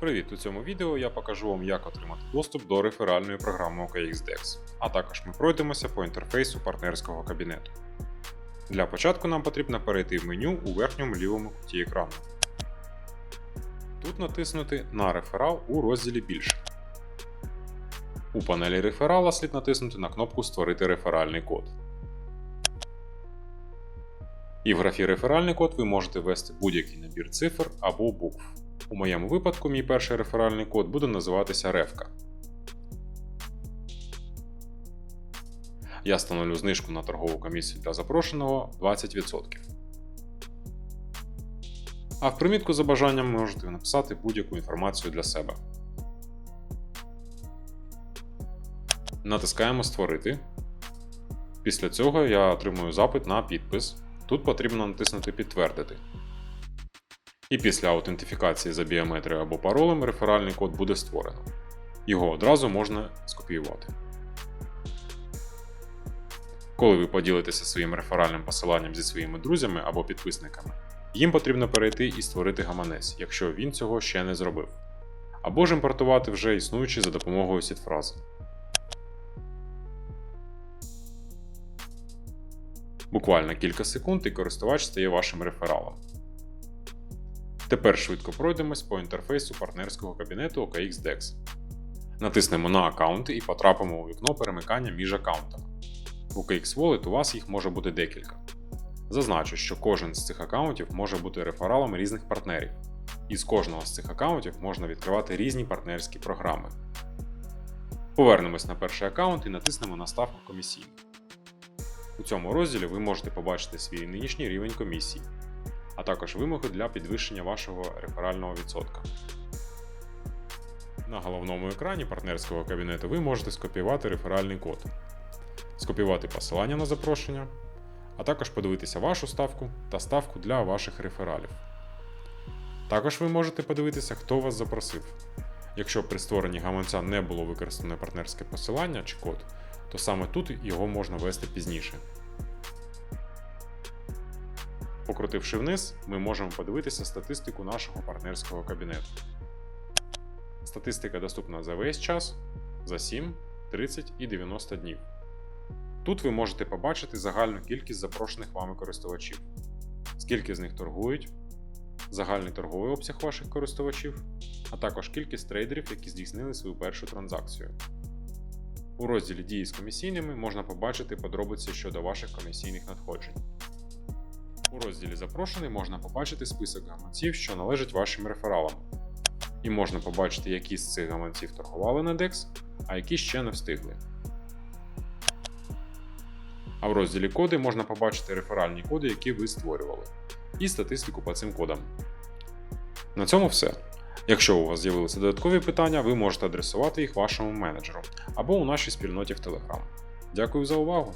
Привіт! У цьому відео я покажу вам, як отримати доступ до реферальної програми OKXDex, а також ми пройдемося по інтерфейсу партнерського кабінету. Для початку нам потрібно перейти в меню у верхньому лівому куті екрану. Тут натиснути на реферал у розділі Більше. У панелі реферала слід натиснути на кнопку Створити реферальний код. І в графі реферальний код ви можете ввести будь-який набір цифр або букв. У моєму випадку мій перший реферальний код буде називатися Ревка. Я встановлю знижку на торгову комісію для запрошеного 20%. А в примітку за бажанням можете написати будь-яку інформацію для себе. Натискаємо Створити. Після цього я отримую запит на підпис. Тут потрібно натиснути Підтвердити. І після аутентифікації за біометрією або паролем реферальний код буде створено. Його одразу можна скопіювати. Коли ви поділитеся своїм реферальним посиланням зі своїми друзями або підписниками, їм потрібно перейти і створити гаманець, якщо він цього ще не зробив. Або ж імпортувати вже існуючий за допомогою сітфрази. Буквально кілька секунд і користувач стає вашим рефералом. Тепер швидко пройдемось по інтерфейсу партнерського кабінету OKXDex. Натиснемо на аккаунти і потрапимо у вікно перемикання між аккаунтами. В OKX Wallet у вас їх може бути декілька. Зазначу, що кожен з цих аккаунтів може бути рефералом різних партнерів, і з кожного з цих аккаунтів можна відкривати різні партнерські програми. Повернемось на перший аккаунт і натиснемо на ставку комісійну. У цьому розділі ви можете побачити свій нинішній рівень комісії, а також вимоги для підвищення вашого реферального відсотка. На головному екрані партнерського кабінету ви можете скопіювати реферальний код, скопіювати посилання на запрошення, а також подивитися вашу ставку та ставку для ваших рефералів. Також ви можете подивитися, хто вас запросив. Якщо при створенні гаманця не було використане партнерське посилання чи код, то саме тут його можна ввести пізніше. Покрутивши вниз, ми можемо подивитися статистику нашого партнерського кабінету. Статистика доступна за весь час, за 7, 30 і 90 днів. Тут ви можете побачити загальну кількість запрошених вами користувачів, скільки з них торгують, загальний торговий обсяг ваших користувачів, а також кількість трейдерів, які здійснили свою першу транзакцію. У розділі Дії з комісійними можна побачити подробиці щодо ваших комісійних надходжень. Розділі Запрошений можна побачити список гаманців, що належать вашим рефералам. І можна побачити, які з цих гаманців торгували на DEX, а які ще не встигли. А в розділі Коди можна побачити реферальні коди, які ви створювали, і статистику по цим кодам. На цьому все. Якщо у вас з'явилися додаткові питання, ви можете адресувати їх вашому менеджеру або у нашій спільноті в Telegram. Дякую за увагу!